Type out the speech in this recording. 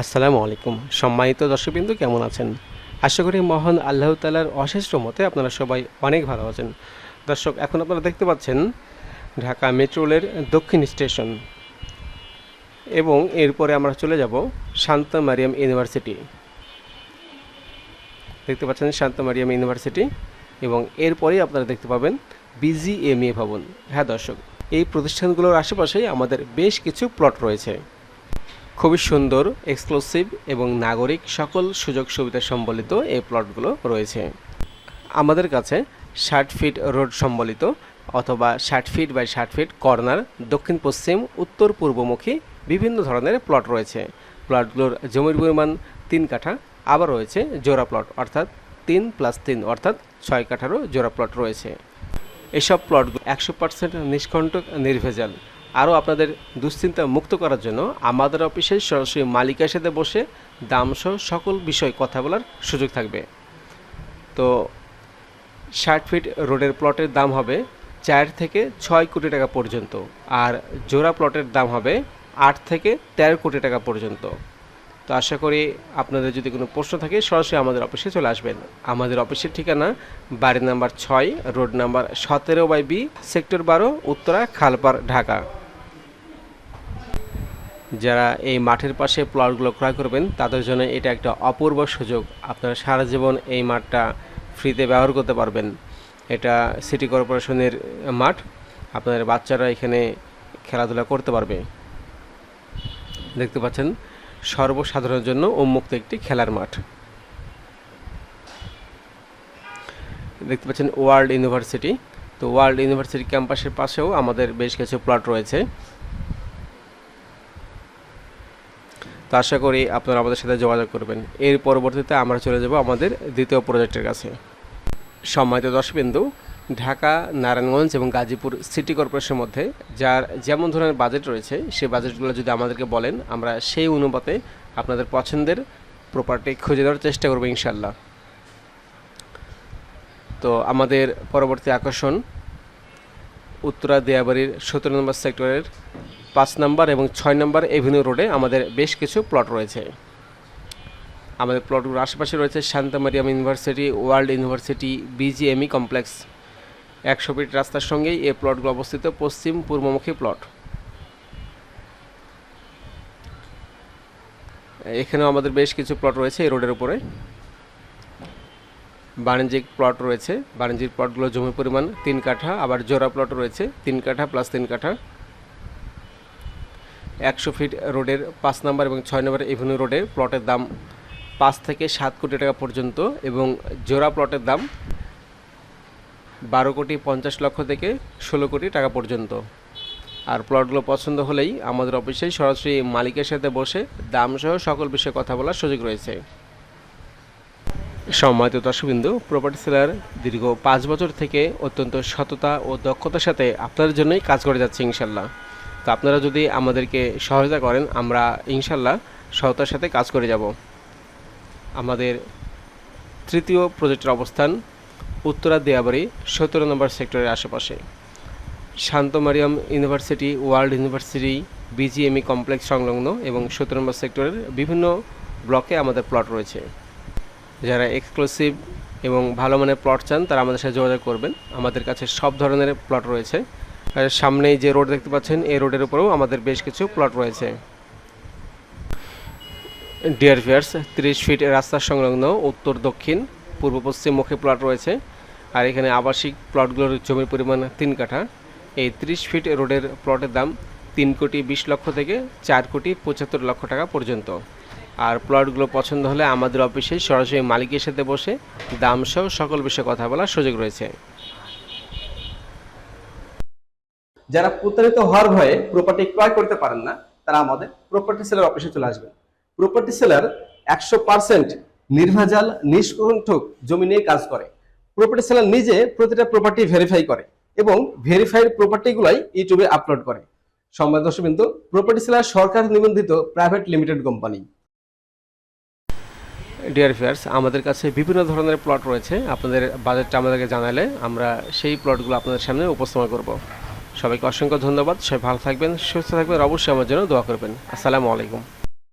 আসসালামু আলাইকুম। সম্মানিত দর্শকবৃন্দু, কেমন আছেন? আশা করি মহান আল্লাহ তালার অশেষ মতে আপনারা সবাই অনেক ভালো আছেন। দর্শক, এখন আপনারা দেখতে পাচ্ছেন ঢাকা মেট্রো রেলের দক্ষিণ স্টেশন এবং এরপরে আমরা চলে যাব শান্ত মারিয়াম ইউনিভার্সিটি। দেখতে পাচ্ছেন শান্ত মারিয়াম ইউনিভার্সিটি এবং এরপরেই আপনারা দেখতে পাবেন বিজিএমএ ভবন। হ্যাঁ দর্শক, এই প্রতিষ্ঠানগুলোর আশেপাশেই আমাদের বেশ কিছু প্লট রয়েছে। খুবই সুন্দর এক্সক্লুসিভ এবং নাগরিক সকল সুযোগ সুবিধা সম্বলিত এই প্লটগুলো রয়েছে। আমাদের কাছে ষাট ফিট রোড সম্বলিত অথবা ষাট ফিট বাই ষাট ফিট কর্নার দক্ষিণ, পশ্চিম, উত্তর, পূর্বমুখী বিভিন্ন ধরনের প্লট রয়েছে। প্লটগুলোর জমির পরিমাণ তিন কাঠা, আবার রয়েছে জোড়া প্লট অর্থাৎ তিন প্লাস তিন অর্থাৎ ছয় কাঠারও জোড়া প্লট রয়েছে। এসব প্লটগুলো একশো পার্সেন্ট নিষ্কণ্টক, নির্ভেজাল। আরও আপনাদের দুশ্চিন্তা মুক্ত করার জন্য আমাদের অফিসে সরাসরি মালিকের সাথে বসে দামসহ সকল বিষয় কথা বলার সুযোগ থাকবে। তো ষাট ফিট রোডের প্লটের দাম হবে চার থেকে ছয় কোটি টাকা পর্যন্ত আর জোড়া প্লটের দাম হবে আট থেকে তেরো কোটি টাকা পর্যন্ত। তো আশা করি আপনাদের যদি কোনো প্রশ্ন থাকে সরাসরি আমাদের অফিসে চলে আসবেন। আমাদের অফিসের ঠিকানা বাড়ি নাম্বার ছয়, রোড নাম্বার সতেরো বাই বি, সেক্টর বারো, উত্তরা, খালপাড়, ঢাকা। যারা এই মাঠের পাশে প্লটগুলো ক্রয় করবেন, তাদের জন্য এটা একটা অপূর্ব সুযোগ। আপনারা সারা জীবন এই মাঠটা ফ্রিতে ব্যবহার করতে পারবেন। এটা সিটি কর্পোরেশনের মাঠ। আপনাদের বাচ্চারা এখানে খেলাধুলা করতে পারবে। দেখতে পাচ্ছেন, সর্বসাধারণের জন্য উন্মুক্ত একটি খেলার মাঠ। দেখতে পাচ্ছেন, ওয়ার্ল্ড ইউনিভার্সিটি। তো ওয়ার্ল্ড ইউনিভার্সিটি ক্যাম্পাসের পাশেও আমাদের বেশ কিছু প্লট রয়েছে। তো আশা করি আপনারা আমাদের সাথে যোগাযোগ করবেন। এর পরবর্তীতে আমরা চলে যাব আমাদের দ্বিতীয় প্রজেক্টের কাছে। সম্মানিত দর্শকবিন্দু, ঢাকা, নারায়ণগঞ্জ এবং গাজীপুর সিটি কর্পোরেশনের মধ্যে যার যেমন ধরনের বাজেট রয়েছে, সেই বাজেটগুলো যদি আমাদেরকে বলেন, আমরা সেই অনুপাতে আপনাদের পছন্দের প্রপার্টি খুঁজে দেওয়ার চেষ্টা করব ইনশাল্লাহ তো আমাদের পরবর্তী আকর্ষণ উত্তরা দেয়াবাড়ির সতেরো নম্বর সেক্টরের পাঁচ নম্বর এবং ছয় নম্বর এভিনিউ রোডে আমাদের বেশ কিছু প্লট রয়েছে। আমাদের প্লটগুলোর আশেপাশে রয়েছে Shanta Mariam university, world university, BGME complex. একশো ফিট রাস্তার সঙ্গেই এই প্লটগুলো অবস্থিত, পশ্চিম পূর্বমুখী প্লট। এখানেও আমাদের বেশ কিছু প্লট রয়েছে এই রোডের উপরে। বাণিজ্যিক প্লট রয়েছে, বাণিজ্যিক প্লটগুলো জমি পরিমাণ তিন কাঠা, আবার জোড়া প্লট রয়েছে তিন কাঠা প্লাস তিন কাঠা। একশো ফিট রোডের পাঁচ নম্বর এবং ছয় নম্বর এভিনিউ রোডের প্লটের দাম পাঁচ থেকে সাত কোটি টাকা পর্যন্ত এবং জোড়া প্লটের দাম বারো কোটি পঞ্চাশ লক্ষ থেকে ষোলো কোটি টাকা পর্যন্ত। আর প্লটগুলো পছন্দ হলেই আমাদের অফিসেই সরাসরি মালিকের সাথে বসে দামসহ সকল বিষয়ে কথা বলার সুযোগ রয়েছে। সম্মানিত দর্শকবিন্দু প্রপার্টি সেলার দীর্ঘ পাঁচ বছর থেকে অত্যন্ত সততা ও দক্ষতার সাথে আপনাদের জন্যই কাজ করে যাচ্ছে ইনশাল্লাহ তো আপনারা যদি আমাদেরকে সহায়তা করেন, আমরা ইনশাল্লাহ সততার সাথে কাজ করে যাব। আমাদের তৃতীয় প্রজেক্টের অবস্থান উত্তরা দেয়াবাড়ি, সতেরো নম্বর সেক্টরের আশেপাশে। Shanta Mariam university, world university, BGME complex সংলগ্ন এবং সতেরো নম্বর সেক্টরের বিভিন্ন ব্লকে আমাদের প্লট রয়েছে। যারা এক্সক্লুসিভ এবং ভালো মানের প্লট চান, তারা আমাদের সাথে যোগাযোগ করবেন। আমাদের কাছে সব ধরনের প্লট রয়েছে। সামনেই যে রোড দেখতে পাচ্ছেন, এই রোডের উপরেও আমাদের বেশ কিছু প্লট রয়েছে। ডিয়ার ভিয়ার্স তিরিশ ফিট রাস্তার সংলগ্ন উত্তর, দক্ষিণ, পূর্ব, পশ্চিম মুখে প্লট রয়েছে। আর এখানে আবাসিক প্লটগুলোর জমির পরিমাণ তিন কাঠা। এই তিরিশ ফিট রোডের প্লটের দাম তিন কোটি বিশ লক্ষ থেকে চার কোটি পঁচাত্তর লক্ষ টাকা পর্যন্ত। আর প্লটগুলো পছন্দ হলে আমাদের অফিসে সরাসরি মালিকের সাথে বসে দামসহ সকল বিষয়ে কথা বলার সুযোগ রয়েছে। যারা প্রতারিত হওয়ার ভয়ে প্রপার্টি ক্রয় করতে পারেন না, তারা আমাদের প্রপার্টি সেলার অফিসে চলে আসবেন। প্রপার্টি সেলার একশো পার্সেন্ট নির্ভেজাল নিষ্কণ্ঠক জমি নিয়ে কাজ করে। প্রপার্টি সেলার নিজে প্রতিটা প্রপার্টি ভেরিফাই করে এবং ভেরিফাইড প্রপার্টিগুলাই ইউটিউবে আপলোড করে। সম্মানিত দর্শকবৃন্দ প্রপার্টি সেলার সরকার নিবন্ধিত private limited company Dear Fairs আমাদের কাছে বিভিন্ন ধরনের প্লট রয়েছে। আপনাদের বাজেটটা আমাদেরকে জানালে আমরা সেই প্লটগুলো আপনাদের সামনে উপস্থাপন করব। সবাইকে অসংখ্য ধন্যবাদ। সবাই ভালো থাকবেন, সুস্থ থাকবেন, অবশ্যই আমার জন্য দোয়া করবেন। আসসালামু আলাইকুম।